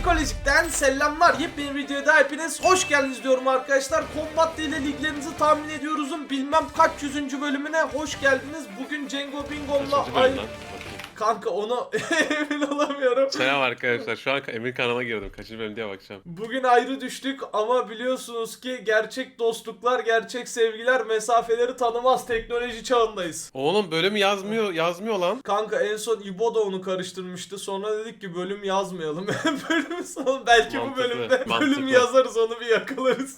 Psikolojik'ten selamlar. Yepyeni videoda hepiniz hoş geldiniz diyorum arkadaşlar. Combat ile liglerinizi tahmin ediyoruz'un bilmem kaç yüzüncü bölümüne hoş geldiniz. Bugün Cengo Bingo'mla ay? Kanka onu emin olamıyorum. Selam arkadaşlar. Şu an Emir kanalına girdim. Kaçıncı bölüm diye bakacağım. Bugün ayrı düştük ama biliyorsunuz ki gerçek dostluklar, gerçek sevgiler mesafeleri tanımaz. Teknoloji çağındayız. Oğlum bölüm yazmıyor yazmıyor lan. Kanka en son İbo da onu karıştırmıştı. Sonra dedik ki bölüm yazmayalım. bölüm sonu belki bu Mantıklı, bölümde bölüm mantıklı. yazarız onu bir yakalarız.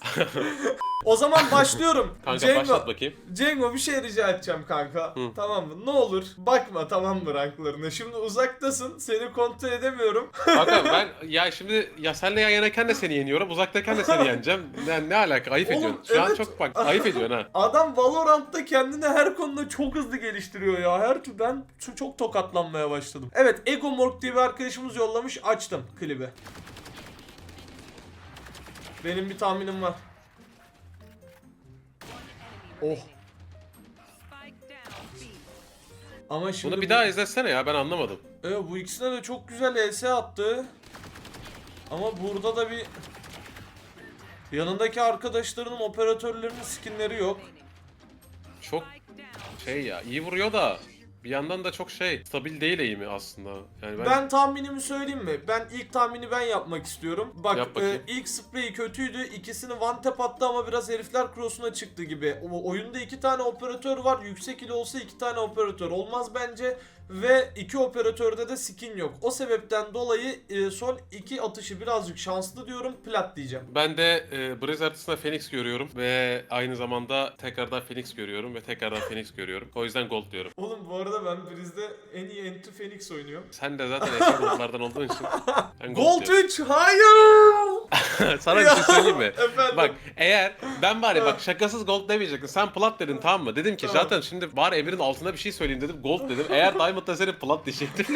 o zaman başlıyorum. Kanka Cengo, başlat bakayım. Cengo bir şey rica edeceğim kanka. Tamam mı? Ne olur bakma tamam mı ranklarına. Şimdi uzaktasın. Seni kontrol edemiyorum. Kanka ben ya şimdi ya senle yan yanayken de seni yeniyorum. Uzaktayken de seni yeneceğim. Ne, ne alaka? Ayıp Oğlum, ediyorsun. Şu an evet. çok bak ayıp ediyorsun ha. Adam Valorant'ta kendini her konuda çok hızlı geliştiriyor ya. Her türlü ben çok tokatlanmaya başladım. Evet, Ego Morg diye bir arkadaşımız yollamış. Açtım klibi. Benim bir tahminim var. Oh. Ama şimdi Bunu bir daha izletsene ya ben anlamadım. Evet bu ikisine de çok güzel ES attı. Ama burada da bir yanındaki arkadaşlarının operatörlerinin skinleri yok. Çok şey ya iyi vuruyor da bir yandan da çok şey stabil değil eğimi aslında. Yani ben, Ben tahminimi söyleyeyim mi? Ben ilk tahmini ben yapmak istiyorum. Bak Yap e, ilk spreyi kötüydü. İkisini one tap attı ama biraz herifler cross'una çıktı gibi. O, oyunda iki tane operatör var. Yüksek ile olsa iki tane operatör olmaz bence. Ve iki operatörde de skin yok. O sebepten dolayı e, son iki atışı birazcık şanslı diyorum. Plat diyeceğim. ben de e, Breeze haritasında Phoenix görüyorum ve aynı zamanda tekrardan Phoenix görüyorum ve tekrardan Phoenix görüyorum. O yüzden Gold diyorum. Oğlum bu arada ben Breeze'de en iyi Enti Phoenix oynuyorum. Sen de zaten eski Gold'lardan olduğun için ben Gold, Gold diyorum. 3 hayır! Sana bir şey söyleyeyim mi? Efendim. Bak eğer ben bari bak şakasız gold demeyecektim. Sen plat dedin tamam mı? Dedim ki Tamam. zaten şimdi bari Emir'in altına bir şey söyleyeyim dedim. Gold dedim. Eğer Diamond'da senin plat diyecektim.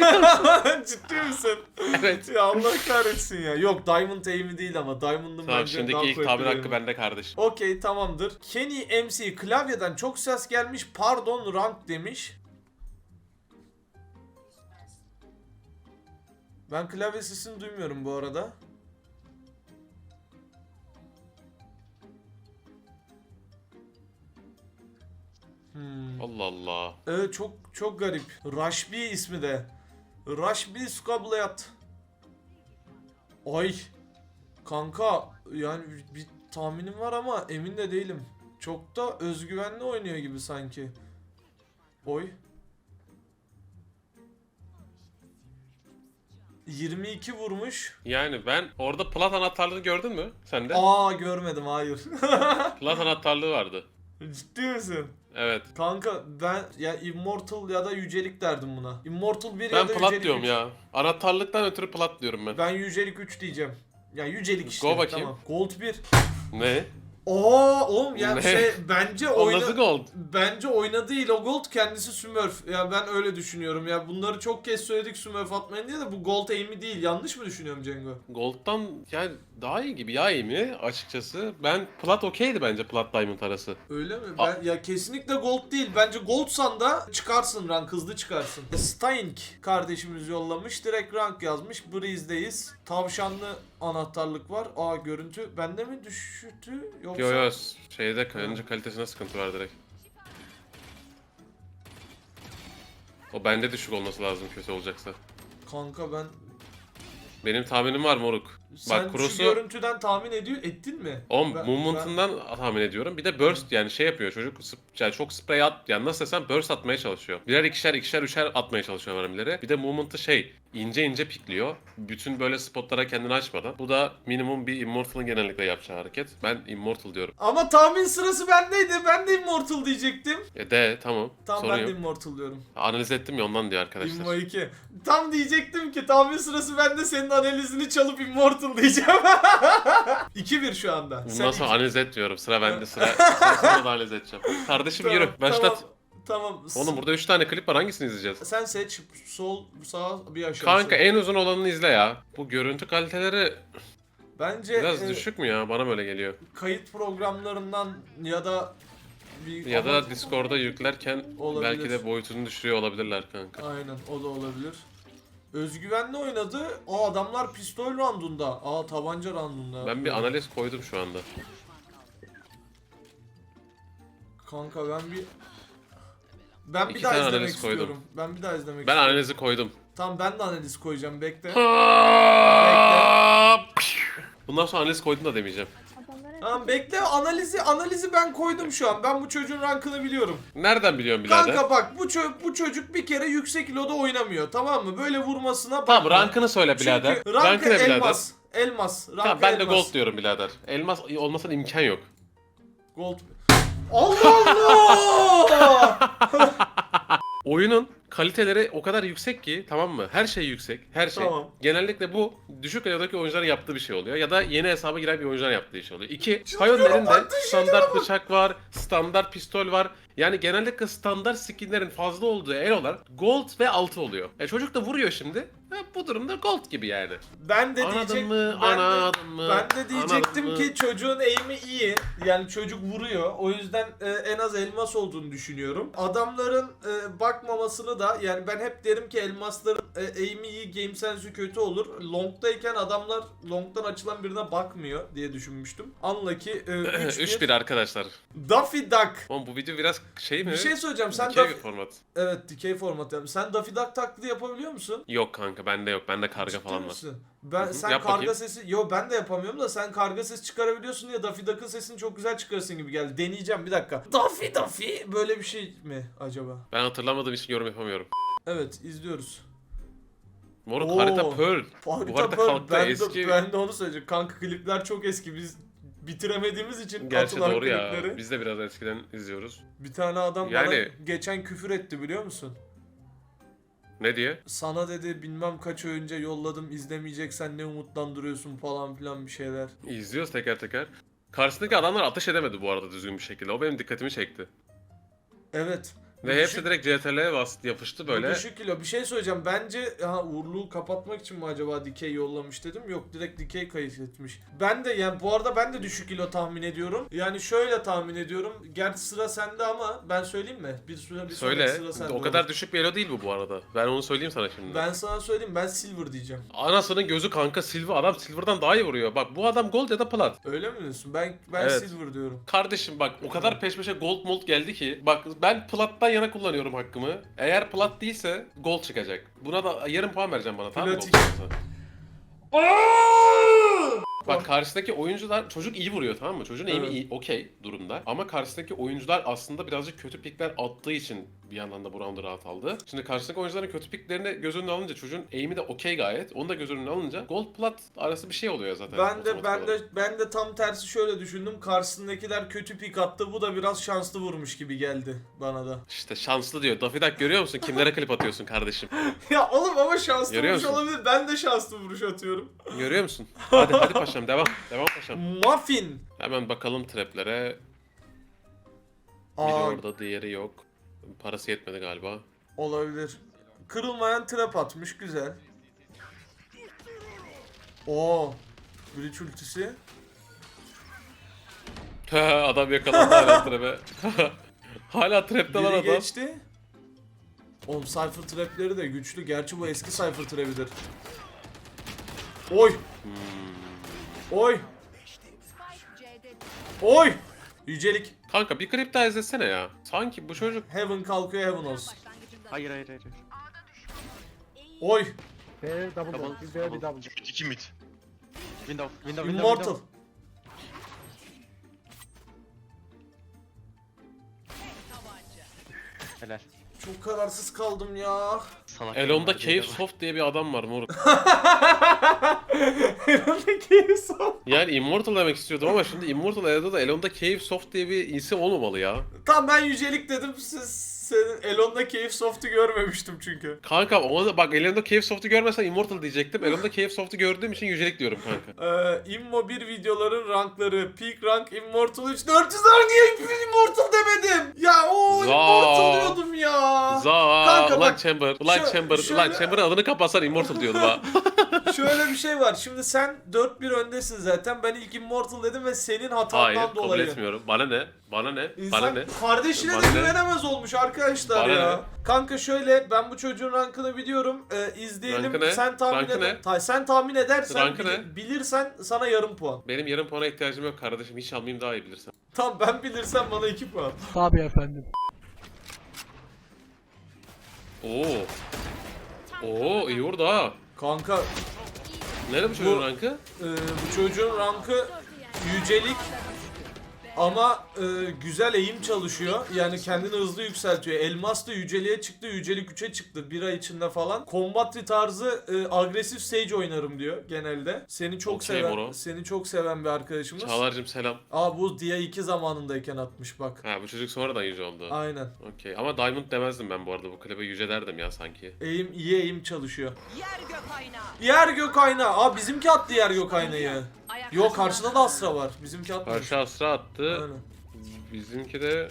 Ciddi misin? evet. Ya Allah kahretsin ya. Yok Diamond aim'i değil ama Diamond'ın Tamam bence daha şimdiki ilk kuvvetli tabir hakkı bende kardeş. Okey tamamdır. Kenny MC klavyeden çok ses gelmiş. Pardon rank demiş. Ben klavye sesini duymuyorum bu arada. Hmm. Allah Allah. Evet çok çok garip. Rashbi ismi de. Rashbi Skablayat. Ay. Kanka yani bir, bir tahminim var ama emin de değilim. Çok da özgüvenli oynuyor gibi sanki. Oy. 22 vurmuş. Yani ben orada plat anahtarlığı gördün mü? Sen de? Aa görmedim hayır. Plat anahtarlığı vardı. Ciddi misin? Evet. Kanka ben ya Immortal ya da Yücelik derdim buna. Immortal 1 ya Ben da plat Yücelik diyorum 3. ya. Anahtarlıktan ötürü plat diyorum ben. Ben Yücelik 3 diyeceğim. Ya Yücelik işte. Go bakayım. Tamam. Gold 1. Ne? Oo oğlum ya Ne? şey bence oyna nasıl gold? bence oynadı değil o Gold kendisi Smurf. Ya ben öyle düşünüyorum ya. Bunları çok kez söyledik Smurf atmayın diye de bu Gold aim'i değil. Yanlış mı düşünüyorum Cengo? Gold'dan yani daha iyi gibi ya mi açıkçası. Ben plat okeydi bence plat diamond arası. Öyle mi? A- Ben ya kesinlikle Gold değil. Bence Goldsan da çıkarsın rank hızlı çıkarsın. Stink kardeşimiz yollamış. Direkt rank yazmış. Breeze'deyiz. Tavşanlı anahtarlık var. Aa görüntü bende mi düştü yoksa? Yo yo şeyde önce kalitesine sıkıntı var direkt. O bende düşük olması lazım kötü olacaksa. Kanka ben Benim tahminim var moruk. Sen Bak şu görüntüden tahmin ediyor ettin mi? on Ben- movement'ından tahmin ediyorum. Bir de burst yani şey yapıyor çocuk sp- yani çok spray at yani nasıl desem burst atmaya çalışıyor. Birer ikişer ikişer üçer atmaya çalışıyor mermileri. Bir de movement'ı şey ince ince pikliyor. Bütün böyle spotlara kendini açmadan. Bu da minimum bir Immortal'ın genellikle yapacağı hareket. Ben Immortal diyorum. Ama tahmin sırası bendeydi. Ben de Immortal diyecektim. E de tamam. Tam Sorun ben de yok. Immortal diyorum. Analiz ettim ya ondan diyor arkadaşlar. Immo 2. Tam diyecektim ki tahmin sırası bende senin analizini çalıp Immortal diyeceğim. 2-1 şu anda. Bundan sonra analiz etmiyorum. Sıra bende sıra. sıra sonra da analiz edeceğim. Kardeşim Tamam, yürü. Başlat. Tamam. tamam. Oğlum burada 3 tane klip var. Hangisini izleyeceğiz? Sen seç sol sağ bir aşağı. Kanka en uzun olanını izle ya. Bu görüntü kaliteleri Bence biraz e, düşük mü ya? Bana böyle geliyor. kayıt programlarından ya da bir Ya da Discord'da yüklerken Olabilir. belki de boyutunu düşürüyor olabilirler kanka. Aynen o da olabilir. Özgüvenli oynadı. Aa adamlar pistol roundunda. Aa tabanca roundunda. Ben bir analiz koydum şu anda. Kanka ben bir ben bir daha tane izlemek analiz koydum. istiyorum. Ben bir daha izlemek Ben istiyorum. analizi koydum. Tamam ben de analiz koyacağım bekle. Bundan sonra analiz koydum da demeyeceğim. Tamam bekle analizi analizi ben koydum şu an. Ben bu çocuğun rankını biliyorum. Nereden biliyorsun birader? Kanka bak bu ço- bu çocuk bir kere yüksek kiloda oynamıyor tamam mı? Böyle vurmasına bakma. Tamam rankını söyle birader. Çünkü rankı Rankı ne birader? elmas. Elmas. Rankı Tamam ben de elmas. gold diyorum birader. Elmas olmasına imkan yok. Gold. Allah Allah! Oyunun kaliteleri o kadar yüksek ki tamam mı? Her şey yüksek. Her şey. Tamam. Genellikle bu düşük elodaki oyuncuların yaptığı bir şey oluyor. Ya da yeni hesaba giren bir oyuncuların yaptığı iş oluyor. İki, Pioneer'in de standart bıçak var, standart pistol var. Yani genellikle standart skinlerin fazla olduğu elolar gold ve altı oluyor. E çocuk da vuruyor şimdi. E, bu durumda gold gibi yani. ben de Anladın diyecek mı? ben de, mı? ben de diyecektim Anladın mı? ki çocuğun eğimi iyi. Yani çocuk vuruyor. O yüzden e, en az elmas olduğunu düşünüyorum. Adamların e, bakmamasını da yani ben hep derim ki elmasların e, eğimi iyi, game sense'ü kötü olur. Long'dayken adamlar long'dan açılan birine bakmıyor diye düşünmüştüm. Anla ki e, 3-1. 3-1 arkadaşlar. Daffy Duck. Oğlum bu video biraz şey mi? Bir şey söyleyeceğim. Sen Dikey bir Daffy... format. Evet dikey format yapmış. Sen Daffy Duck taklidi yapabiliyor musun? Yok kanka bende yok. Bende karga Ciddi falan var. misin? Ben Hı hı, sen yap karga bakayım. sesi yo ben de yapamıyorum da sen karga sesi çıkarabiliyorsun diye Daffy Duck'ın sesini çok güzel çıkarırsın gibi geldi. Deneyeceğim bir dakika. Daffy Daffy böyle bir şey mi acaba? Ben hatırlamadığım için yorum yapamıyorum. Evet izliyoruz. Moruk Oo. harita Pearl. Harita Bu harita Pearl. kalktı ben eski. De, ben de onu söyleyeceğim. Kanka klipler çok eski. Biz bitiremediğimiz için Gerçi atılan doğru ya. klipleri. Biz de biraz eskiden izliyoruz. Bir tane adam Yani- bana geçen küfür etti biliyor musun? Ne diye? Sana dedi bilmem kaç önce yolladım izlemeyeceksen ne umutlandırıyorsun falan filan bir şeyler. İzliyoruz teker teker. Karşısındaki adamlar ateş edemedi bu arada düzgün bir şekilde. O benim dikkatimi çekti. Evet. Ve Bu hepsi düşük- direkt CTRL'ye bastı, yapıştı böyle. Düşük kilo. Bir şey söyleyeceğim. Bence ha, uğurluğu kapatmak için mi acaba dikey yollamış dedim. Yok direkt dikey kayıt etmiş. Ben de yani bu arada ben de düşük kilo tahmin ediyorum. Yani şöyle tahmin ediyorum. Gerçi sıra sende ama ben söyleyeyim mi? Bir süre bir Söyle. sıra sende O kadar olur. düşük bir elo değil bu bu arada. Ben onu söyleyeyim sana şimdi. Ben sana söyleyeyim ben silver diyeceğim. Anasının gözü kanka Silver. Adam Silver'dan daha iyi vuruyor. Bak bu adam gold ya da plat. Öyle mi diyorsun? Ben ben Evet. silver diyorum. Kardeşim bak o kadar peş peşe gold mold geldi ki. Bak ben plattan yana kullanıyorum hakkımı. Eğer plat değilse gold çıkacak. Buna da yarım puan vereceğim bana tamam mı? Plat. Bak karşıdaki oyuncular çocuk iyi vuruyor tamam mı? Çocuğun aim'i Evet. iyi okey durumda. Ama karşısındaki oyuncular aslında birazcık kötü pikler attığı için bir yandan da bu roundu rahat aldı. Şimdi karşısındaki oyuncuların kötü piklerini göz önüne alınca çocuğun aim'i de okey gayet. Onu da göz önüne alınca gold plat arası bir şey oluyor zaten. Ben de otomatik ben olarak. de ben de tam tersi şöyle düşündüm. Karşısındakiler kötü pik attı. Bu da biraz şanslı vurmuş gibi geldi bana da. İşte şanslı diyor. Daffy Duck görüyor musun? Kimlere klip atıyorsun kardeşim? ya oğlum ama şanslı Görüyor vuruş musun? olabilir. Ben de şanslı vuruş atıyorum. Görüyor musun? Hadi hadi paşam devam. Devam paşam. Muffin. Hemen bakalım traplere. Biri Aa, orada diğeri yok. Parası yetmedi galiba. olabilir. Kırılmayan trap atmış. Güzel. Oo. Breach ultisi. adam yakalandı hala trap'e. hala trap'te lan Biri adam. geçti. Oğlum Cypher trapleri de güçlü. Gerçi bu eski Cypher trapidir. Oy. Hmm. Oy. Oy. Yücelik. Kanka bir klip daha izlesene ya. Sanki bu çocuk Heaven kalkıyor Heaven olsun. Hayır hayır hayır. Oy. B double Double. Bir B bir double. İki mid. Window, window, window. Immortal. window. Helal. Çok kararsız kaldım ya. Salak. Elon'da Elon Cave Soft diye bir adam var moruk. Heaven'daki son. Yani Immortal demek istiyordum ama şimdi Immortal Elon'da da Elon'da Cave Soft diye bir isim olmamalı ya. Tamam ben yücelik dedim. Siz senin Elon'da Cave Soft'u görmemiştim çünkü. Kanka ona bak Elon'da Cave Soft'u görmesen Immortal diyecektim. Elon'da Cave Soft'u gördüğüm için yücelik diyorum kanka. Ee, Immo 1 videoların rankları. Peak rank Immortal 3 400 var niye Immortal demedim? Ya o. Immortal diyordum ya. Za Kanka ulan bak, Chamber, ulan şö- Chamber, şöyle- ulan Chamber'ın adını kapatsan Immortal diyordum ha. Şöyle bir şey var. Şimdi sen 4-1 öndesin zaten. Ben ilk Immortal dedim ve senin hatandan Hayır kabul dolayı. etmiyorum. Bana ne? Bana ne? Bana İnsan ne? kardeşine Bana de ne? güvenemez olmuş arkadaşlar Bana ya. ne? Kanka şöyle ben bu çocuğun rankını biliyorum. Ee, izleyelim. Rankı ne? Sen tahmin Rankı ede- ne? Ta- sen tahmin edersen Rankı bil- ne? bilirsen sana yarım puan. Benim yarım puana ihtiyacım yok kardeşim. Hiç almayayım daha iyi bilirsen. Tamam ben bilirsem bana 2 puan. Tabii efendim. Oo. Oo iyi vurdu ha. Kanka Nerede bu çocuğun rankı? e, bu çocuğun rankı yücelik ama e, güzel eğim çalışıyor. Yani kendini hızlı yükseltiyor. Elmas da yüceliğe çıktı, yücelik 3'e çıktı bir ay içinde falan. Combatri tarzı e, agresif Sage oynarım diyor genelde. Seni çok Okey seven, moro. seni çok seven bir arkadaşımız. Çağlar'cım selam. Aa bu Dia 2 zamanındayken atmış bak. Ha bu çocuk sonradan yüce oldu. Aynen. Okey ama Diamond demezdim ben bu arada. Bu klibe yüce derdim ya sanki. Eğim iyi eğim çalışıyor. Yer gök aynağı. Yer gök aynağı. Aa bizimki attı yer gök aynayı. Kalan karşıda da Astra var. Bizimki atmamış. Karşı Astra attı. Aynen. Bizimki de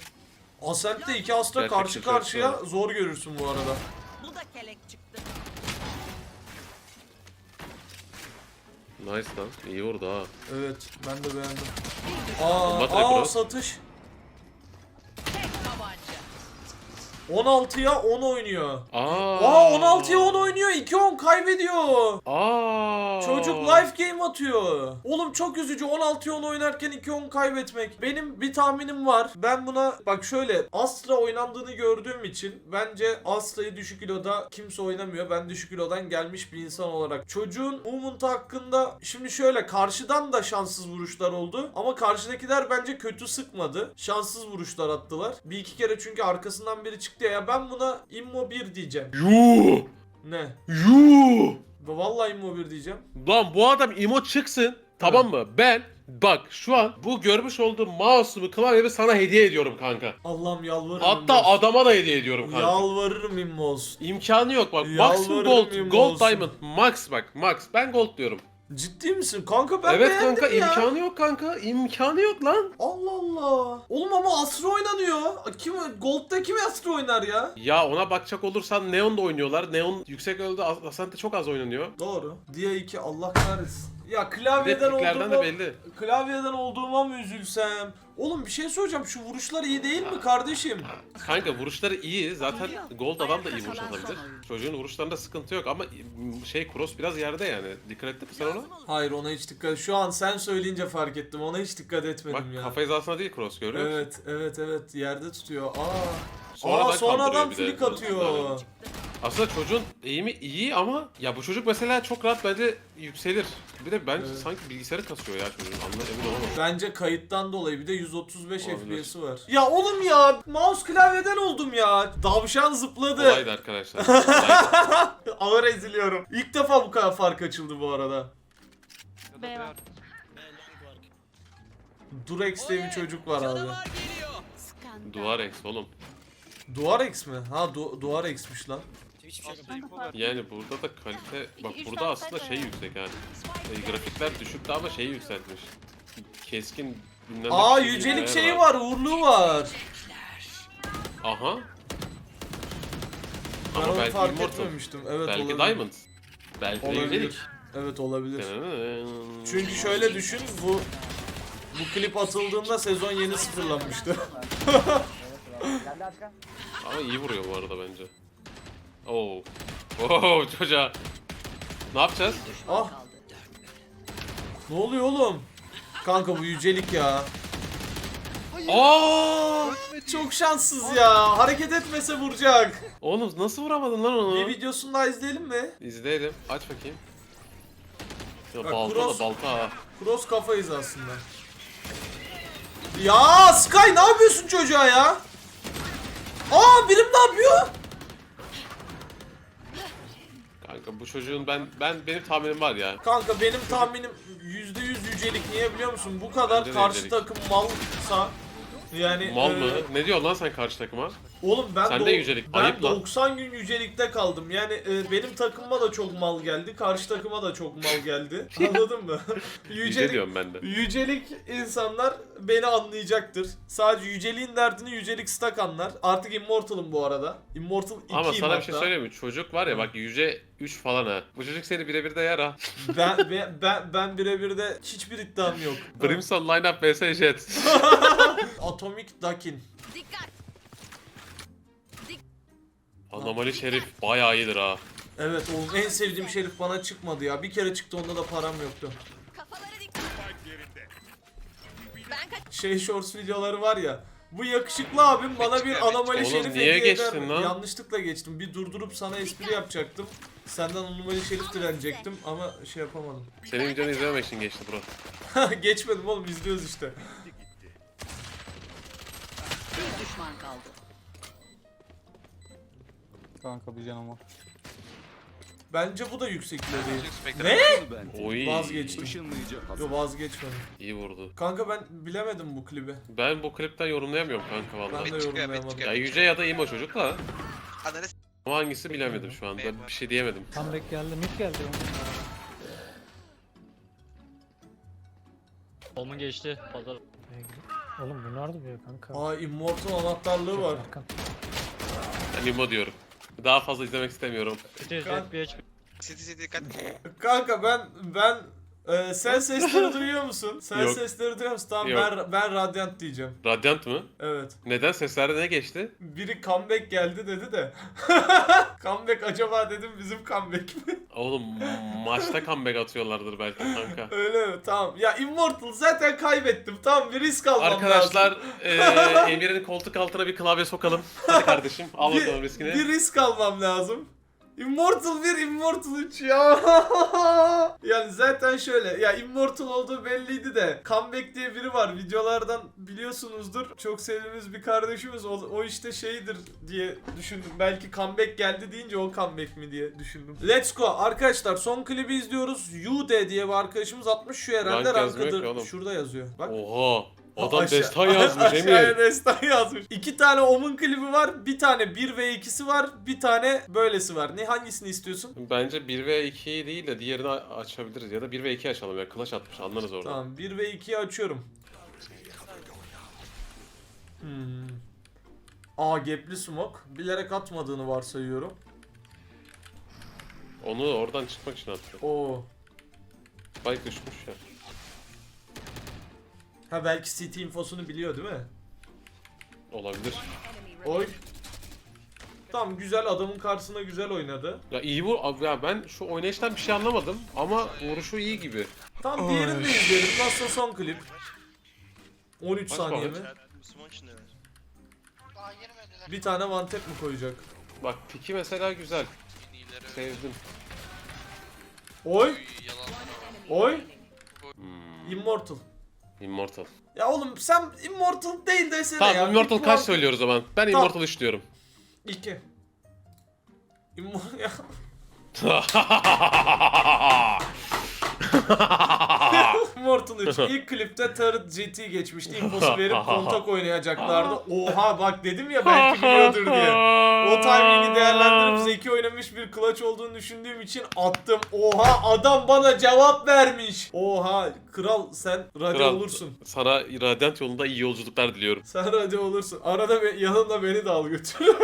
Ascent'te iki Astra Gerçekçi karşı karşıya çocuklar. zor görürsün bu arada. Bu da kelek çıktı. nice lan. İyi vurdu ha. Evet ben de beğendim. Aa, aa rekoru. satış. Tek tabanca. 16'ya 10 oynuyor. Aa. Aa 16'ya 10 oynuyor. 2-10 kaybediyor. Aa. Çocuk life game atıyor. Oğlum çok üzücü 16'ya 10 oynarken 2-10 kaybetmek. Benim bir tahminim var. Ben buna bak şöyle Astra oynandığını gördüğüm için bence Astra'yı düşük kiloda kimse oynamıyor. Ben düşük kilodan gelmiş bir insan olarak. Çocuğun movement hakkında şimdi şöyle karşıdan da şanssız vuruşlar oldu. Ama karşıdakiler bence kötü sıkmadı. Şanssız vuruşlar attılar. Bir iki kere çünkü arkasından biri çıktı ya. Ben buna Immo 1 diyeceğim. Yuh. Ne? Yuh. Vallahi Immo 1 diyeceğim. Lan bu adam imo çıksın. Tamam mı? Ben bak şu an bu görmüş olduğum mouse'umu klavyemi sana hediye ediyorum kanka. Allah'ım yalvarırım. Hatta Immoz. adama da hediye ediyorum kanka. Yalvarırım Immoz. İmkanı yok bak. Yalvarırım Maximum gold, yemin gold olsun. diamond, max bak, max. Ben gold diyorum. Ciddi misin? Kanka ben evet beğendim kanka ya. imkanı yok kanka. İmkanı yok lan. Allah Allah. Oğlum ama Astra oynanıyor. Kim Gold'da kim Astra oynar ya? Ya ona bakacak olursan Neon'da oynuyorlar. Neon yüksek öldü. As- Asante çok az oynanıyor. Doğru. Dia 2 Allah kahretsin. Ya klavyeden piklerden de olduğuma, belli. klavyeden olduğuma mı üzülsem? Oğlum bir şey söyleyeceğim. Şu vuruşlar iyi değil mi kardeşim? Kanka vuruşları iyi. Zaten Gold adam da iyi vuruş atabilir. Çocuğun vuruşlarında sıkıntı yok ama şey cross biraz yerde yani. Dikkat ettin mi sen ona? Hayır ona hiç dikkat. Şu an sen söyleyince fark ettim. Ona hiç dikkat etmedim Bak ya. kafa hizasına değil cross görüyor musun? Evet, evet, evet. Yerde tutuyor. Aa. Sonradan Aa, sonradan kaldırıyor bir de. flick atıyor. Aslında çocuğun eğimi iyi ama ya bu çocuk mesela çok rahat bence yükselir. Bir de bence Evet. sanki bilgisayarı kasıyor ya çocuğun. Anla emin olamadım. Bence kayıttan dolayı bir de 135 Olabilir. FPS'i var. Ya oğlum ya mouse klavyeden oldum ya. Davşan zıpladı. Kolaydı arkadaşlar. Kolaydı. Ağır eziliyorum. İlk defa bu kadar fark açıldı bu arada. B var. Durex diye bir çocuk var abi. Duvar ex oğlum. Duarex mi? Ha du Duarex'miş lan. Fark- Yani burada da kalite bak üç burada tane aslında şey var. yüksek yani. E, grafikler düşüktü ama şeyi yükseltmiş. Keskin bilmem ne Aa şey yücelik ayarı şeyi var, uğurluğu var. Aha. Ben Ama onu belki fark Immortal. etmemiştim. Evet belki olabilir. Diamond. Belki de yücelik. Evet olabilir. Çünkü şöyle düşün bu bu klip atıldığında sezon yeni sıfırlanmıştı. Ama iyi vuruyor bu arada bence. Oo. Oo çocuğa. Ne yapacağız? ah. Ne oluyor oğlum? Kanka bu yücelik ya. Aa! Çok şanssız ya. Hareket etmese vuracak. Oğlum nasıl vuramadın lan onu? Bir videosunu daha izleyelim mi? İzleyelim. Aç bakayım. Ya Bak, balta cross- da balta ha. Cross kafayız aslında. Ya Sky ne yapıyorsun çocuğa ya? Aa birim ne yapıyor? Kanka bu çocuğun ben ben benim tahminim var ya. Kanka benim tahminim %100 yücelik niye biliyor musun? Bu kadar Bence de karşı yücelik. takım malsa yani Mal e, mı? Ne diyor lan sen karşı takıma? Oğlum ben, Sen de yücelik, ben ayıp lan. 90 gün yücelikte kaldım. Yani e, benim takımıma da çok mal geldi. Karşı takıma da çok mal geldi. Anladın mı? Yüce yücelik, diyorum ben de. yücelik insanlar beni anlayacaktır. Sadece yüceliğin derdini yücelik stack anlar. Artık Immortal'ım bu arada. Immortal 2'yim Ama sana bir şey hatta. söyleyeyim mi? Çocuk var ya bak yüce 3 falan ha. Bu çocuk seni birebir de yer ha. Ben, ben, ben, ben birebir de hiçbir iddiam yok. Brimstone lineup vs Jet. Atomic Dakin. Dikkat. Anomali Şerif bayağı iyidir ha. Evet oğlum en sevdiğim şerif bana çıkmadı ya. Bir kere çıktı onda da param yoktu. Kafaları dikkat. Ben kaç. Şey shorts videoları var ya. Bu yakışıklı abim bana bir anomali Oğlum, şerif niye hediye geçtin lan? Yanlışlıkla geçtim. Bir durdurup sana espri yapacaktım. Senden anomali şerif direnecektim ama şey yapamadım. Senin videonu izlememek için geçti bro. Geçmedim oğlum izliyoruz işte. Bir düşman kaldı. Kanka bir canım var. Bence bu da yüksek kilo değil. Ne? Oy. Vazgeçtim. Yo vazgeçmedim. İyi vurdu. Kanka ben bilemedim bu klibi. Ben bu klipten yorumlayamıyorum kanka Ben vallahi. de çıkıyor, yorumlayamadım. Ya yüce ya da imo çocuk da. Ananı s- Ama hangisi bilemedim şu anda. Bir şey diyemedim. Comeback geldi, mid geldi. Olmun geçti. Pazar. Oğlum bu nerede ya kanka? Aa Immortal anahtarlığı var. Arkan. Ben imo diyorum. Daha fazla izlemek istemiyorum. City. Kanka ben ben e, sen sesleri duyuyor musun? Sen Yok. sesleri duyuyor musun? Tamam Yok. ben ben Radiant diyeceğim. Radyant mı? Evet. Neden seslerde ne geçti? Biri comeback geldi dedi de. comeback acaba dedim bizim comeback mi? Oğlum maçta comeback atıyorlardır belki kanka. Öyle mi? Tamam. Ya Immortal zaten kaybettim. Tamam bir risk almam Arkadaşlar lazım. eee Emir'in koltuk altına bir klavye sokalım. Hadi kardeşim al bakalım riskini. bir risk almam lazım. Immortal 1, Immortal 3 ya. yani zaten şöyle ya Immortal olduğu belliydi de Comeback diye biri var videolardan biliyorsunuzdur. Çok sevdiğimiz bir kardeşimiz o, o işte şeydir diye düşündüm. Belki comeback geldi deyince o comeback mi diye düşündüm. Let's go arkadaşlar son klibi izliyoruz. UD diye bir arkadaşımız atmış şu herhalde Rank yazmıyor ki rankıdır. oğlum. Şurada yazıyor. Bak. Oha. Adam Aşağı- destan yazmış Aşağıya Emir. destan yazmış. İki tane Omun klibi var. Bir tane 1 ve 2'si var. Bir tane böylesi var. Ne hangisini istiyorsun? Bence 1 ve 2'yi değil de diğerini a- açabiliriz ya da 1 ve 2 açalım ya. Clash atmış anlarız orada. Tamam 1 ve 2'yi açıyorum. Hmm. Aa gapli smoke. Bilerek atmadığını varsayıyorum. Onu oradan çıkmak için attı. Oo. Spike düşmüş ya. Ha belki CT infosunu biliyor değil mi? Olabilir. Oy. Tamam güzel adamın karşısına güzel oynadı. Ya iyi vur. Abi Ya ben şu oynayıştan bir şey anlamadım ama vuruşu iyi gibi. Tamam diğerini de izleyelim. Nasıl son klip? 13 Kaç saniye mi? Bir tane one tap mi koyacak? Bak piki mesela güzel. Sevdim. Oy. Oy. Hmm. Immortal. Immortal. Ya oğlum sen Immortal değil desene Tamam ya. Immortal Bir kaç söylüyoruz o zaman? Ben Tamam. Immortal 3 diyorum. İki. Immortal ya. Immortal 3 ilk klipte Turret GT geçmişti. Infosu verip kontak oynayacaklardı. Oha bak dedim ya belki biliyordur diye. O timingi değerlendirip zeki oynamış bir clutch olduğunu düşündüğüm için attım. Oha adam bana cevap vermiş. Oha kral sen radyo Kral, olursun. Sana Radiant yolunda iyi yolculuklar diliyorum. Sen radyo olursun. Arada be, yanında beni de al götür.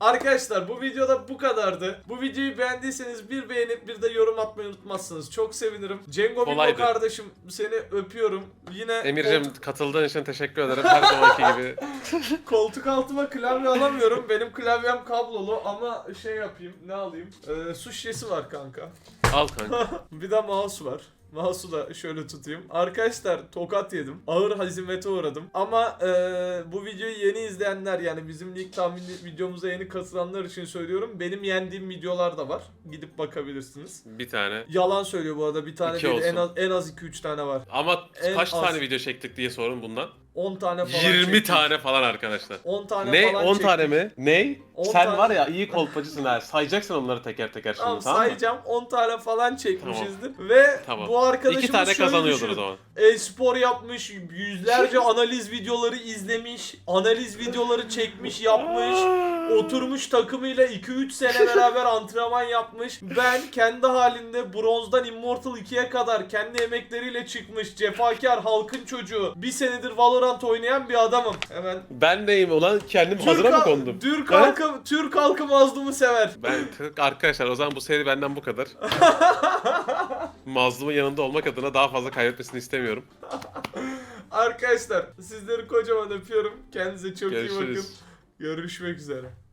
Arkadaşlar bu videoda bu kadardı. Bu videoyu beğendiyseniz bir beğenip bir de yorum atmayı unutmazsınız. Çok sevinirim. Cengo Bimbo Kolaydı. Kardeşim seni öpüyorum. Yine Emir'cim katıldığın için teşekkür ederim. Her zamanki gibi. kol- koltuk altıma klavye alamıyorum. Benim klavyem kablolu ama şey yapayım ne alayım? Ee, su şişesi var kanka. Al kanka. Bir de mouse var. Mouse'u da şöyle tutayım. Arkadaşlar tokat yedim. Ağır hazimete uğradım. Ama eee, bu videoyu yeni izleyenler yani bizim ilk tahminli videomuza yeni katılanlar için söylüyorum. Benim yendiğim videolar da var. Gidip bakabilirsiniz. Bir tane. Yalan söylüyor bu arada. Bir tane İki değil. En az en az 2-3 tane var. Ama En kaç az. tane video çektik diye sorun bundan. 10 tane falan 20 çekmiş. tane falan arkadaşlar. 10 tane Ne? falan 10 çekmiş. tane mi? Ne? 10 Sen tane. var ya iyi kolpacısın ha. Sayacaksın onları teker teker şimdi Tamam, tamam, sayacağım 10 tane falan çekmişizdir ve Tamam. bu arkadaşımız İki tane kazanıyordur o zaman. E-spor yapmış, yüzlerce analiz videoları izlemiş, analiz videoları çekmiş, yapmış, oturmuş takımıyla 2-3 sene beraber antrenman yapmış. Ben kendi halinde bronzdan Immortal 2'ye kadar kendi emekleriyle çıkmış, cefakar halkın çocuğu, bir senedir Valorant oynayan bir adamım. Hemen Ben neyim ulan? Kendim hazıra mı Türk, kondum? Türk halkı, Türk halkı mazlumu sever. Ben arkadaşlar o zaman bu seri benden bu kadar. Mazlumun yanında olmak adına daha fazla kaybetmesini istemiyorum. Arkadaşlar sizleri kocaman öpüyorum. Kendinize çok iyi bakın. Görüşürüz. Görüşmek üzere.